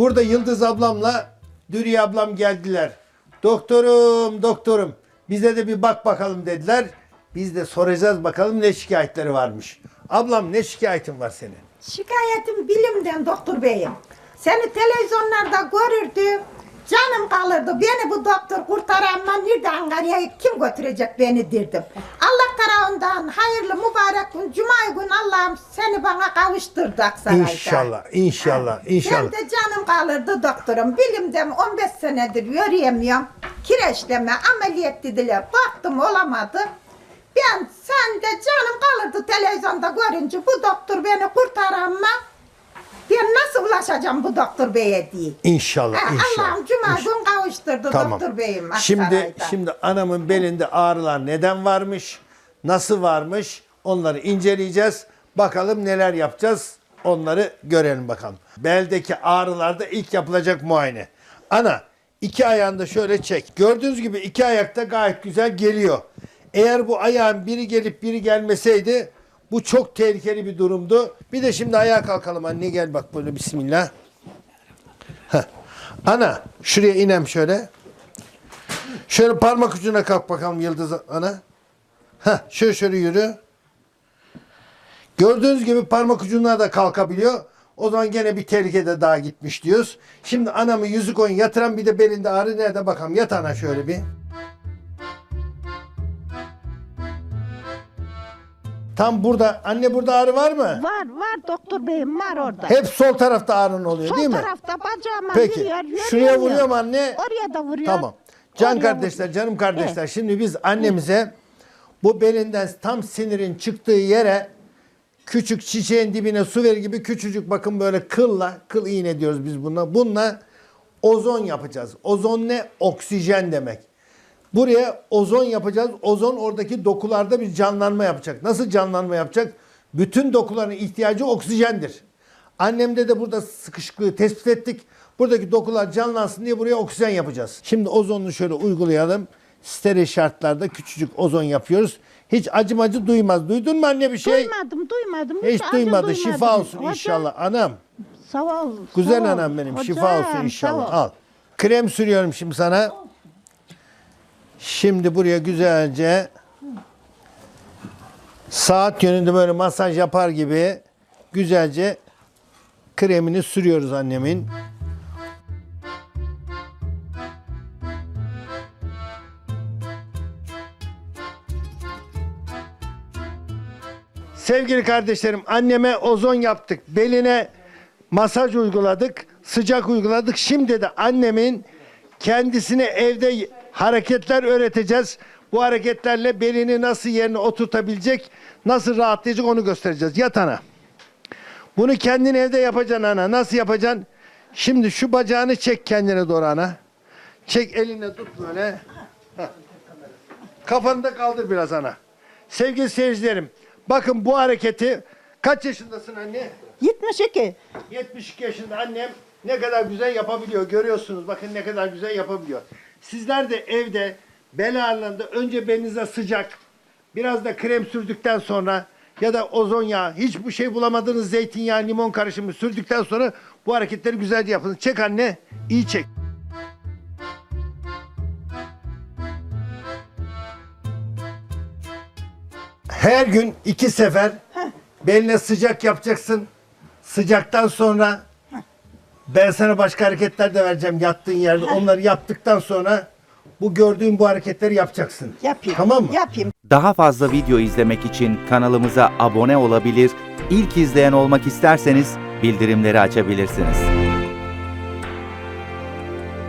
Burada Yıldız ablamla Dürüye ablam geldiler. Doktorum, doktorum bize de bir bak bakalım dediler. Biz de soracağız bakalım ne şikayetleri varmış. Ablam ne şikayetin var senin? Şikayetim bilimden doktor beyim. Seni televizyonlarda görürdüm. Canım kalırdı. Beni bu doktor kurtaran ama nerede Ankara'ya kim götürecek beni derdim. Allah tarafından hayırlı mübarek gün, cuma gün Allah'ım seni bana kavuşturdu Aksaray'da. İnşallah, inşallah, inşallah. Hem de canım kalırdı doktorum. Bilimden 15 senedir yürüyemiyorum. Kireçleme, ameliyat dediler. Baktım olamadı. Ben sen de canım kalırdı televizyonda görünce bu doktor beni kurtaran ama ben nasıl ulaşacağım bu doktor beye diye. İnşallah, Ha, inşallah. Allah'ım cuma gün kavuşturdu Tamam. doktor beyim. Şimdi şimdi anamın belinde ağrılar neden varmış? Nasıl varmış? Onları inceleyeceğiz. Bakalım neler yapacağız? Onları görelim bakalım. Beldeki ağrılarda ilk yapılacak muayene. Ana iki ayağını da şöyle çek. Gördüğünüz gibi iki ayakta gayet güzel geliyor. Eğer bu ayağın biri gelip biri gelmeseydi bu çok tehlikeli bir durumdu. Bir de şimdi ayağa kalkalım anne gel bak böyle bismillah. Heh. Ana şuraya inem şöyle. Şöyle parmak ucuna kalk bakalım Yıldız ana. Heh, şöyle şöyle yürü. Gördüğünüz gibi parmak ucuna da kalkabiliyor. O zaman gene bir tehlikede daha gitmiş diyoruz. Şimdi anamı yüzük oyun yatıran bir de belinde ağrı nerede bakalım. Yat ana şöyle bir. Tam burada. Anne burada ağrı var mı? Var var doktor beyim var orada. Hep sol tarafta ağrın oluyor Sol değil mi? tarafta bacağıma Peki. vuruyor. yürüyor, Şuraya yürüyor. vuruyor mu anne? Oraya da vuruyor. Tamam. Can Oraya kardeşler, canım kardeşler. Şimdi biz annemize bu belinden tam sinirin çıktığı yere küçük çiçeğin dibine su verir gibi küçücük bakın böyle kılla, kıl iğne diyoruz biz buna. Bununla ozon yapacağız. Ozon ne? Oksijen demek. Buraya ozon yapacağız. Ozon oradaki dokularda bir canlanma yapacak. Nasıl canlanma yapacak? Bütün dokuların ihtiyacı oksijendir. Annemde de burada sıkışıklığı tespit ettik. Buradaki dokular canlansın diye buraya oksijen yapacağız. Şimdi ozonunu şöyle uygulayalım. Steril şartlarda küçücük ozon yapıyoruz. Hiç acımacı duymaz. Duydun mu anne bir şey? Duymadım duymadım. Hiç acı duymadı. duymadım. Şifa olsun Hocam, inşallah. Anam. Sağ ol. Güzel sağ ol. anam benim. Hocam, Şifa olsun sağ inşallah. ol. Al. Krem sürüyorum şimdi sana. Şimdi buraya güzelce saat yönünde böyle masaj yapar gibi güzelce kremini sürüyoruz annemin. Sevgili kardeşlerim anneme ozon yaptık. Beline masaj uyguladık. Sıcak uyguladık. Şimdi de annemin kendisine evde hareketler öğreteceğiz. Bu hareketlerle belini nasıl yerine oturtabilecek, nasıl rahatlayacak onu göstereceğiz. Yat ana. Bunu kendin evde yapacaksın ana. Nasıl yapacaksın? Şimdi şu bacağını çek kendine doğru ana. Çek eline tut böyle. Heh. Kafanı da kaldır biraz ana. Sevgili seyircilerim, bakın bu hareketi kaç yaşındasın anne? 72. 72 yaşında annem ne kadar güzel yapabiliyor. Görüyorsunuz bakın ne kadar güzel yapabiliyor. Sizler de evde bel ağrılarında önce belinize sıcak, biraz da krem sürdükten sonra ya da ozon yağı, hiç bu şey bulamadığınız zeytinyağı, limon karışımı sürdükten sonra bu hareketleri güzelce yapın. Çek anne, iyi çek. Her gün iki sefer beline sıcak yapacaksın. Sıcaktan sonra ben sana başka hareketler de vereceğim yattığın yerde. Onları yaptıktan sonra bu gördüğün bu hareketleri yapacaksın. Yapayım. Tamam mı? Yapayım. Daha fazla video izlemek için kanalımıza abone olabilir, ilk izleyen olmak isterseniz bildirimleri açabilirsiniz.